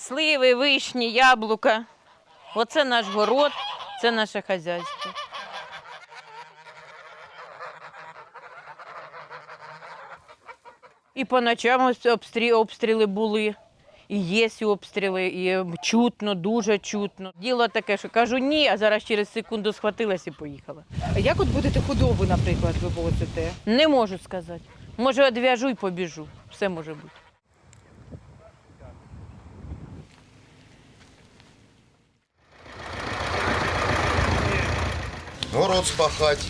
Сливи, вишні, яблука. Оце наш город, це наше хазяйство. І по ночам обстрі- обстріли були. І є ці обстріли, і чутно, дуже чутно. Діло таке, що кажу ні, а зараз через секунду схватилась і поїхала. А як от будете худобу, наприклад, вивозити? Не можу сказати. Може, одв'яжу і побіжу. Все може бути. Город спахати,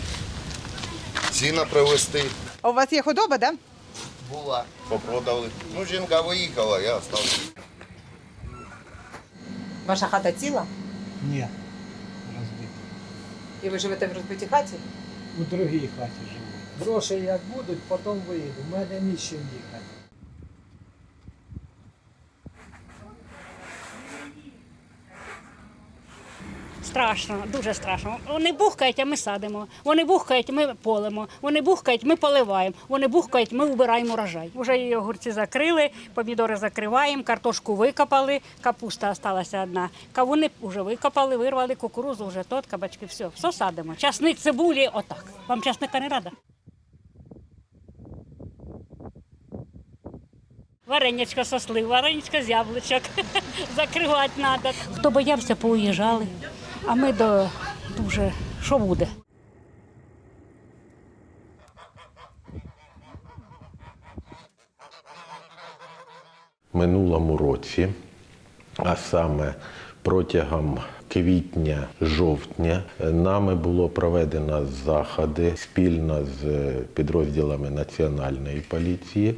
сіна привезти. А у вас є худоба, да? Була. Попродали. Ну, жінка виїхала, я остався. Ваша хата ціла? Ні, розбито. І ви живете в розбитій хаті? У другій хаті живу. Гроші як будуть, потім виїду. У мене нічим їхати. Страшно, дуже страшно. Вони бухкають, а ми садимо. Вони бухкають, ми полимо. Вони бухкають, ми поливаємо. Вони бухкають, ми вбираємо урожай. Уже і огурці закрили, помідори закриваємо, картошку викопали, капуста залишилася одна. Кавуни вже викопали, вирвали, кукурузу вже тот, кабачки, все. Все садимо. Часник, цибулі, отак. Вам часника не рада? Варенячко со слив, з яблучок. Закривати треба. Хто боявся, поуїжджали. А ми до дуже що буде? минулому році, а саме протягом квітня-жовтня, нами було проведено заходи спільно з підрозділами Національної поліції,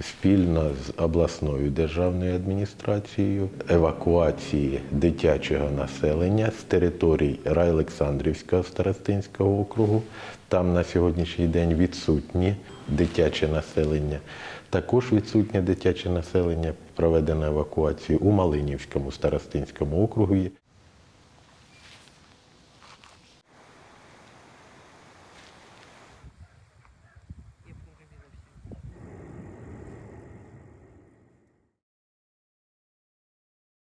спільно з обласною державною адміністрацією, евакуації дитячого населення з територій Райлександрівського старостинського округу. Там на сьогоднішній день відсутні дитяче населення. Також відсутнє дитяче населення проведено евакуацію у Малинівському старостинському округі.